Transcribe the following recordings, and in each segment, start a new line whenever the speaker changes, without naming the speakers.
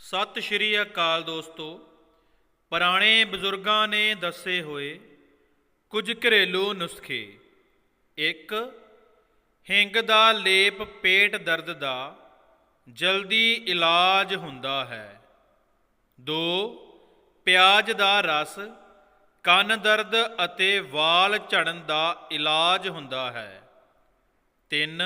ਸਤਿ ਸ਼੍ਰੀ ਅਕਾਲ ਦੋਸਤੋ। ਪੁਰਾਣੇ ਬਜ਼ੁਰਗਾਂ ਨੇ ਦੱਸੇ ਹੋਏ ਕੁਝ ਘਰੇਲੂ ਨੁਸਖੇ। ਇੱਕ, ਹਿੰਗ ਦਾ ਲੇਪ ਪੇਟ ਦਰਦ ਦਾ ਜਲਦੀ ਇਲਾਜ ਹੁੰਦਾ ਹੈ। 2 ਪਿਆਜ਼ ਦਾ ਰਸ ਕੰਨ ਦਰਦ ਅਤੇ ਵਾਲ ਝੜਨ ਦਾ ਇਲਾਜ ਹੁੰਦਾ ਹੈ। 3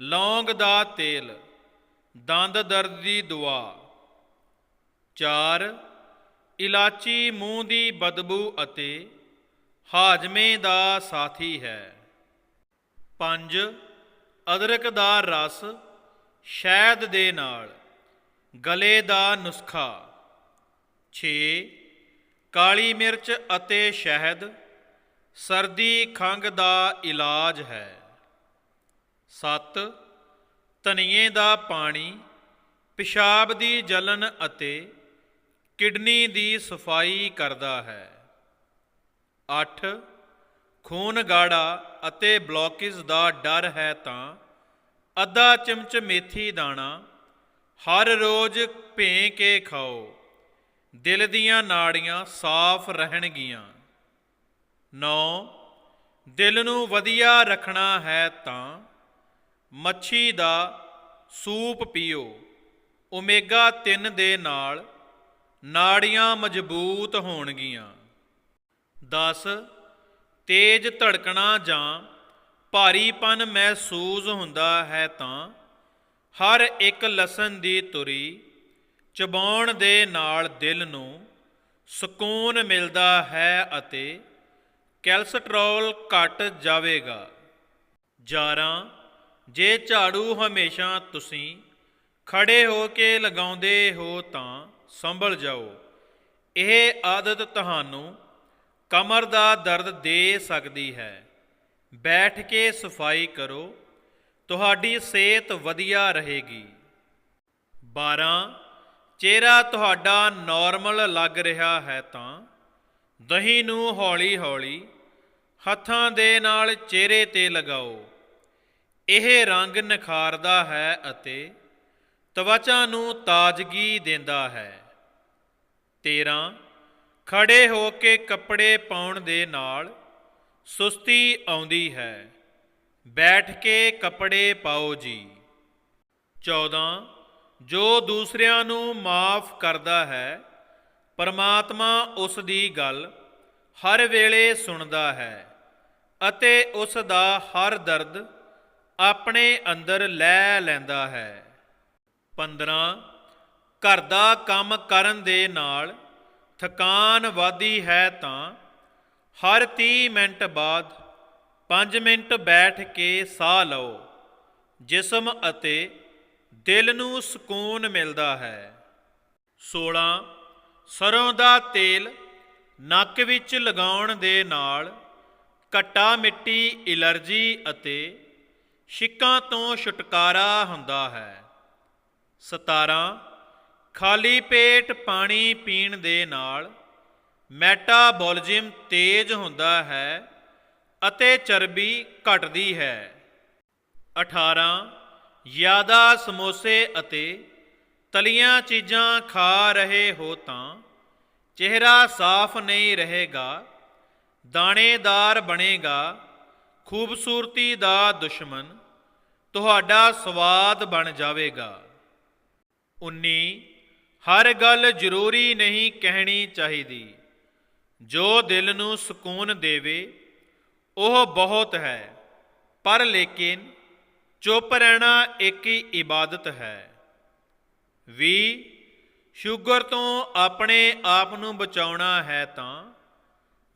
ਲੌਂਗ ਦਾ ਤੇਲ, ਦੰਦ ਦਰਦ ਦੀ ਦਵਾ 4 ਇਲਾਚੀ ਮੂੰਹ ਦੀ ਬਦਬੂ ਅਤੇ ਹਾਜਮੇ ਦਾ ਸਾਥੀ ਹੈ। 5 ਅਦਰਕ ਦਾ ਰਸ ਸ਼ਹਿਦ ਦੇ ਨਾਲ ਗਲੇ ਦਾ ਨੁਸਖਾ। 6 ਕਾਲੀ ਮਿਰਚ ਅਤੇ ਸ਼ਹਿਦ ਸਰਦੀ ਖੰਗ ਦਾ ਇਲਾਜ ਹੈ। 7 ਧਨੀਏ ਦਾ ਪਾਣੀ, ਪਿਸ਼ਾਬ ਦੀ ਜਲਨ ਅਤੇ ਕਿਡਨੀ ਦੀ ਸਫ਼ਾਈ ਕਰਦਾ ਹੈ। 8 ਖੂਨ ਗਾੜਾ ਅਤੇ ਬਲੋਕਿਸ ਦਾ ਡਰ ਹੈ ਤਾਂ ਅੱਧਾ ਚਮਚ ਮੇਥੀ ਦਾਣਾ ਹਰ ਰੋਜ਼ ਭੇ ਕੇ ਖਾਓ। ਦਿਲ ਦੀਆਂ ਨਾੜੀਆਂ ਸਾਫ਼ ਰਹਿਣਗੀਆਂ। 9 ਦਿਲ ਨੂੰ ਵਧੀਆ ਰੱਖਣਾ ਹੈ ਤਾਂ ਮੱਛੀ ਦਾ ਸੂਪ ਪੀਓ। ਓਮੇਗਾ 3 ਦੇ ਨਾਲ ਨਾੜੀਆਂ ਮਜ਼ਬੂਤ ਹੋਣਗੀਆਂ। 10 ਤੇਜ਼ ਧੜਕਣਾ ਜਾਂ ਭਾਰੀਪਨ ਮਹਿਸੂਸ ਹੁੰਦਾ ਹੈ ਤਾਂ ਹਰ ਇੱਕ ਲਸਣ ਦੀ ਤੁਰੀ ਚਬਾਉਣ ਦੇ ਨਾਲ ਦਿਲ ਨੂੰ ਸਕੂਨ ਮਿਲਦਾ ਹੈ ਅਤੇ ਕੈਲਸਟ੍ਰੋਲ ਘਟ ਜਾਵੇਗਾ। 11 ਜੇ ਝਾੜੂ ਹਮੇਸ਼ਾ ਤੁਸੀਂ ਖੜੇ ਹੋ ਕੇ ਲਗਾਉਂਦੇ ਹੋ ਤਾਂ ਸੰਭਲ ਜਾਓ। ਇਹ ਆਦਤ ਤੁਹਾਨੂੰ ਕਮਰ ਦਾ ਦਰਦ ਦੇ ਸਕਦੀ ਹੈ। ਬੈਠ ਕੇ ਸਫ਼ਾਈ ਕਰੋ। ਤੁਹਾਡੀ ਸਿਹਤ ਵਧੀਆ ਰਹੇਗੀ। 12 ਚਿਹਰਾ ਤੁਹਾਡਾ ਨਾਰਮਲ ਲੱਗ ਰਿਹਾ ਹੈ ਤਾਂ ਦਹੀਂ ਨੂੰ ਹੌਲੀ-ਹੌਲੀ ਹੱਥਾਂ ਦੇ ਨਾਲ ਚਿਹਰੇ ਤੇ ਲਗਾਓ। ਇਹ ਰੰਗ ਨਿਖਾਰਦਾ ਹੈ ਅਤੇ ਤਵਚਾ ਨੂੰ ਤਾਜ਼ਗੀ ਦਿੰਦਾ ਹੈ। 13 ਖੜੇ ਹੋ ਕੇ ਕੱਪੜੇ ਪਾਉਣ ਦੇ ਨਾਲ ਸੁਸਤੀ ਆਉਂਦੀ ਹੈ। ਬੈਠ ਕੇ ਕੱਪੜੇ ਪਾਓ ਜੀ। 14 ਜੋ ਦੂਸਰਿਆਂ ਨੂੰ ਮਾਫ ਕਰਦਾ ਹੈ, ਪਰਮਾਤਮਾ ਉਸ ਦੀ ਗੱਲ ਹਰ ਵੇਲੇ ਸੁਣਦਾ ਹੈ ਅਤੇ ਉਸ ਦਾ ਹਰ ਦਰਦ ਆਪਣੇ ਅੰਦਰ ਲੈ ਲੈਂਦਾ ਹੈ। 15 ਘਰ ਦਾ ਕੰਮ ਕਰਨ ਦੇ ਨਾਲ ਥਕਾਨ ਵਾਦੀ ਹੈ ਤਾਂ ਹਰ 30 ਮਿੰਟ ਬਾਅਦ 5 ਮਿੰਟ ਬੈਠ ਕੇ ਸਾਹ ਲਓ। ਜਿਸਮ ਅਤੇ ਦਿਲ ਨੂੰ ਸਕੂਨ ਮਿਲਦਾ ਹੈ। 16 ਸਰੋਂ ਦਾ ਤੇਲ ਨੱਕ ਵਿੱਚ ਲਗਾਉਣ ਦੇ ਨਾਲ ਘੱਟਾ ਮਿੱਟੀ, ਐਲਰਜੀ ਅਤੇ ਛਿੱਕਾਂ ਤੋਂ ਛੁਟਕਾਰਾ ਹੁੰਦਾ ਹੈ। 17 ਖਾਲੀ ਪੇਟ ਪਾਣੀ ਪੀਣ ਦੇ ਨਾਲ ਮੈਟਾਬੋਲਿਜ਼ਮ ਤੇਜ਼ ਹੁੰਦਾ ਹੈ ਅਤੇ ਚਰਬੀ ਘਟਦੀ ਹੈ। 18 ਜ਼ਿਆਦਾ ਸਮੋਸੇ ਅਤੇ ਤਲੀਆਂ ਚੀਜ਼ਾਂ ਖਾ ਰਹੇ ਹੋ ਤਾਂ ਚਿਹਰਾ ਸਾਫ਼ ਨਹੀਂ ਰਹੇਗਾ, ਦਾਣੇਦਾਰ ਬਣੇਗਾ, ਖੂਬਸੂਰਤੀ ਦਾ ਦੁਸ਼ਮਣ, ਤੁਹਾਡਾ ਸਵਾਦ ਬਣ ਜਾਵੇਗਾ। 19 ਹਰ ਗੱਲ ਜ਼ਰੂਰੀ ਨਹੀਂ ਕਹਿਣੀ ਚਾਹੀਦੀ। ਜੋ ਦਿਲ ਨੂੰ ਸਕੂਨ ਦੇਵੇ, ਉਹ ਬਹੁਤ ਹੈ। ਪਰ ਲੇਕਿਨ ਚੁੱਪ ਰਹਿਣਾ ਇੱਕ ਹੀ ਇਬਾਦਤ ਹੈ। 20 ਸ਼ੂਗਰ ਤੋਂ ਆਪਣੇ ਆਪ ਨੂੰ ਬਚਾਉਣਾ ਹੈ ਤਾਂ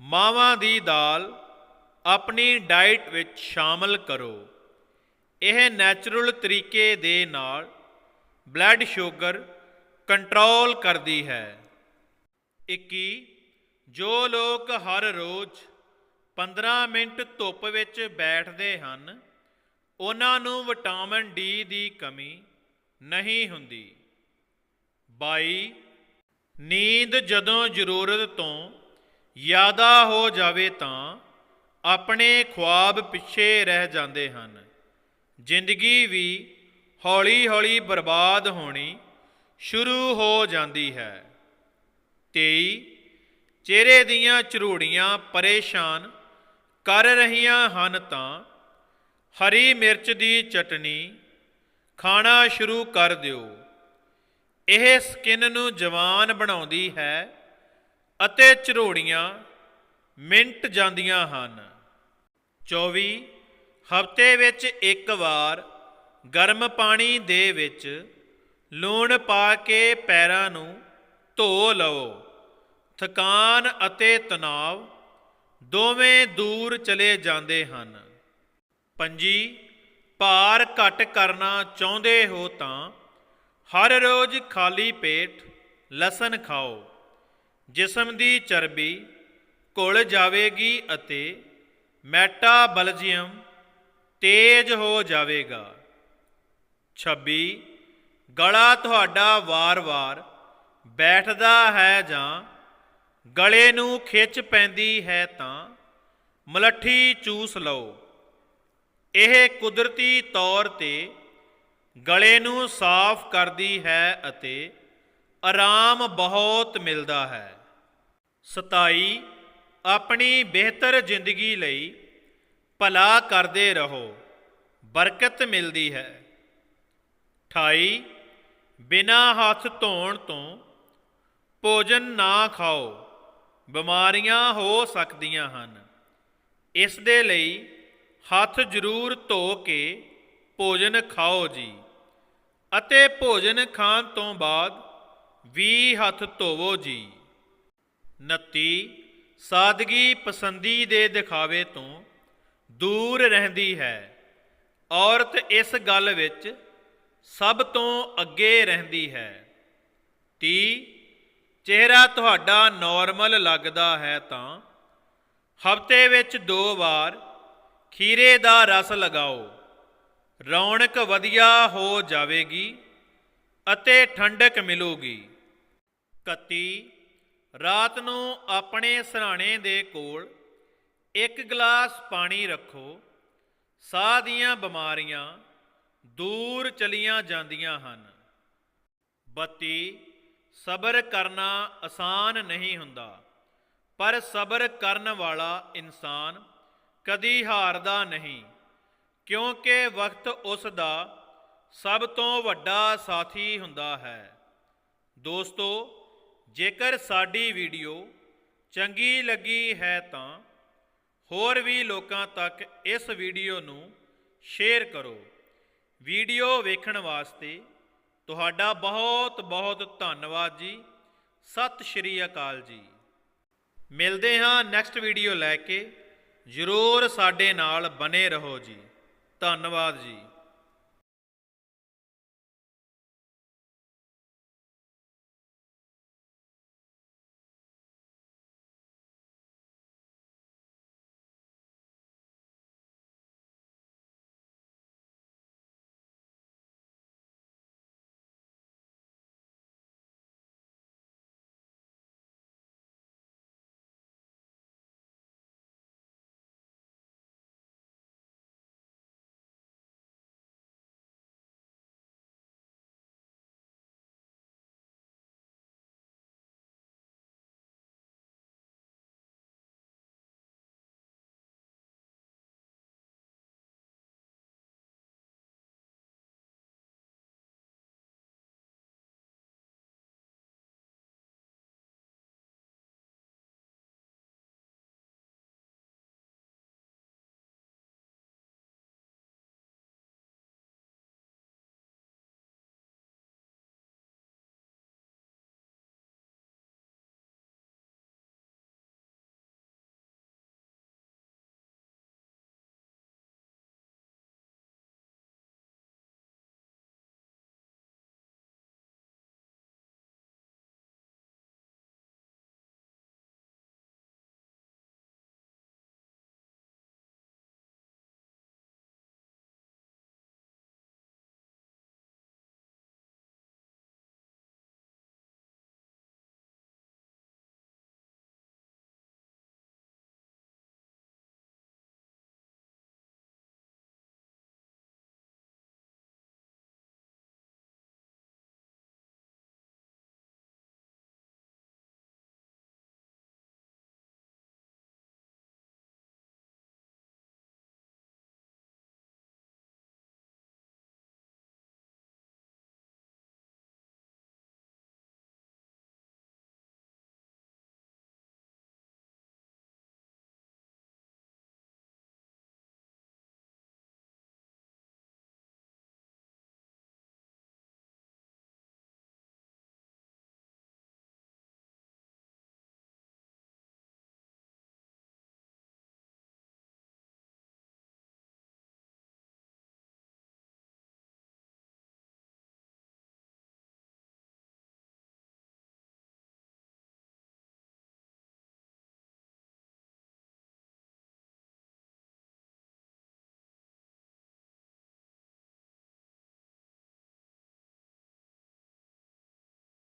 ਮਾਵਾਂ ਦੀ ਦਾਲ ਆਪਣੀ ਡਾਈਟ ਵਿੱਚ ਸ਼ਾਮਲ ਕਰੋ। ਇਹ ਨੈਚੁਰਲ ਤਰੀਕੇ ਦੇ ਨਾਲ ਬਲੱਡ ਸ਼ੂਗਰ ਕੰਟਰੋਲ ਕਰਦੀ ਹੈ। 21 ਜੋ ਲੋਕ ਹਰ ਰੋਜ਼ 15 ਮਿੰਟ ਧੁੱਪ ਵਿੱਚ ਬੈਠਦੇ ਹਨ, ਉਹਨਾਂ ਨੂੰ ਵਿਟਾਮਿਨ ਡੀ ਦੀ ਕਮੀ ਨਹੀਂ ਹੁੰਦੀ। 22 ਨੀਂਦ ਜਦੋਂ ਜ਼ਰੂਰਤ ਤੋਂ ਜ਼ਿਆਦਾ ਹੋ ਜਾਵੇ ਤਾਂ ਆਪਣੇ ਖੁਆਬ ਪਿੱਛੇ ਰਹਿ ਜਾਂਦੇ ਹਨ। ਜ਼ਿੰਦਗੀ ਵੀ ਹੌਲੀ-ਹੌਲੀ ਬਰਬਾਦ ਹੋਣੀ ਸ਼ੁਰੂ ਹੋ ਜਾਂਦੀ ਹੈ। 23 ਚਿਹਰੇ ਦੀਆਂ ਝਰੂੜੀਆਂ ਪਰੇਸ਼ਾਨ ਕਰ ਰਹੀਆਂ ਹਨ ਤਾਂ ਹਰੀ ਮਿਰਚ ਦੀ ਚਟਣੀ ਖਾਣਾ ਸ਼ੁਰੂ ਕਰ ਦਿਓ। ਇਹ ਸਕਿਨ ਨੂੰ ਜਵਾਨ ਬਣਾਉਂਦੀ ਹੈ ਅਤੇ ਝਰੋੜੀਆਂ ਮਿੰਟ ਜਾਂਦੀਆਂ ਹਨ। 24 ਹਫ਼ਤੇ ਵਿੱਚ ਇੱਕ ਵਾਰ ਗਰਮ ਪਾਣੀ ਦੇ ਵਿੱਚ ਲੂਣ ਪਾ ਕੇ ਪੈਰਾਂ ਨੂੰ ਧੋ ਲਓ ਥਕਾਨ ਅਤੇ ਤਣਾਅ ਦੋਵੇਂ ਦੂਰ ਚਲੇ ਜਾਂਦੇ ਹਨ। ਪੰਜੀ, ਭਾਰ ਘਟ ਕਰਨਾ ਚਾਹੁੰਦੇ ਹੋ ਤਾਂ ਹਰ ਰੋਜ਼ ਖਾਲੀ ਪੇਟ ਲਸਣ ਖਾਓ। ਜਿਸਮ ਦੀ ਚਰਬੀ ਘੁਲ ਜਾਵੇਗੀ ਅਤੇ ਮੈਟਾਬਲਜ਼ੀਅਮ ਤੇਜ਼ ਹੋ ਜਾਵੇਗਾ। 26 ਗਲਾ ਤੁਹਾਡਾ ਵਾਰ-ਵਾਰ, ਬੈਠਦਾ ਹੈ ਜਾਂ ਗਲੇ ਨੂੰ ਖਿੱਚ ਪੈਂਦੀ ਹੈ ਤਾਂ ਮਲੱਠੀ ਚੂਸ ਲਓ। ਇਹ ਕੁਦਰਤੀ ਤੌਰ ਤੇ ਗਲੇ ਨੂੰ ਸਾਫ਼ ਕਰਦੀ ਹੈ ਅਤੇ ਆਰਾਮ ਬਹੁਤ ਮਿਲਦਾ ਹੈ। 27 ਆਪਣੀ ਬਿਹਤਰ ਜ਼ਿੰਦਗੀ ਲਈ ਭਲਾ ਕਰਦੇ ਰਹੋ। ਬਰਕਤ ਮਿਲਦੀ ਹੈ। 28 ਬਿਨਾ ਹੱਥ ਧੋਣ ਤੋਂ ਭੋਜਨ ਨਾ ਖਾਓ, ਬਿਮਾਰੀਆਂ ਹੋ ਸਕਦੀਆਂ ਹਨ। ਇਸ ਦੇ ਲਈ ਹੱਥ ਜ਼ਰੂਰ ਧੋ ਕੇ ਭੋਜਨ ਖਾਓ ਜੀ। ਅਤੇ ਭੋਜਨ ਖਾਣ ਤੋਂ ਬਾਅਦ ਵੀ ਹੱਥ ਧੋਵੋ ਜੀ। 29 ਸਾਦਗੀ ਪਸੰਦੀ ਦੇ ਦਿਖਾਵੇ ਤੋਂ ਦੂਰ ਰਹਿੰਦੀ ਹੈ। ਔਰਤ ਇਸ ਗੱਲ ਵਿੱਚ ਸਭ ਤੋਂ ਅੱਗੇ ਰਹਿੰਦੀ ਹੈ। 30 ਚਿਹਰਾ ਤੁਹਾਡਾ ਨਾਰਮਲ ਲੱਗਦਾ ਹੈ ਤਾਂ ਹਫ਼ਤੇ ਵਿੱਚ ਦੋ ਵਾਰ ਖੀਰੇ ਦਾ ਰਸ ਲਗਾਓ। ਰੌਣਕ ਵਧੀਆ ਹੋ ਜਾਵੇਗੀ ਅਤੇ ਠੰਡਕ ਮਿਲੂਗੀ। 31 ਰਾਤ ਨੂੰ ਆਪਣੇ ਸਰਾਣੇ ਦੇ ਕੋਲ ਇੱਕ ਗਲਾਸ ਪਾਣੀ ਰੱਖੋ। ਸਾਹ ਦੀਆਂ ਬਿਮਾਰੀਆਂ ਦੂਰ ਚਲੀਆਂ ਜਾਂਦੀਆਂ ਹਨ। 32 ਸਬਰ ਕਰਨਾ ਆਸਾਨ ਨਹੀਂ ਹੁੰਦਾ, ਪਰ ਸਬਰ ਕਰਨ ਵਾਲਾ ਇਨਸਾਨ ਕਦੀ ਹਾਰਦਾ ਨਹੀਂ, ਕਿਉਂਕਿ ਵਕਤ ਉਸ ਦਾ ਸਭ ਤੋਂ ਵੱਡਾ ਸਾਥੀ ਹੁੰਦਾ ਹੈ। ਦੋਸਤੋ, ਜੇਕਰ ਸਾਡੀ ਵੀਡੀਓ ਚੰਗੀ ਲੱਗੀ ਹੈ ਤਾਂ ਹੋਰ ਵੀ ਲੋਕਾਂ ਤੱਕ ਇਸ ਵੀਡੀਓ ਨੂੰ ਸ਼ੇਅਰ ਕਰੋ। ਵੀਡੀਓ ਵੇਖਣ ਵਾਸਤੇ ਤੁਹਾਡਾ ਬਹੁਤ ਬਹੁਤ ਧੰਨਵਾਦ ਜੀ। ਸਤਿ ਸ਼੍ਰੀ ਅਕਾਲ ਜੀ। ਮਿਲਦੇ ਹਾਂ ਨੈਕਸਟ ਵੀਡੀਓ ਲੈ ਕੇ। ਜ਼ਰੂਰ ਸਾਡੇ ਨਾਲ ਬਨੇ ਰਹੋ ਜੀ। ਧੰਨਵਾਦ ਜੀ।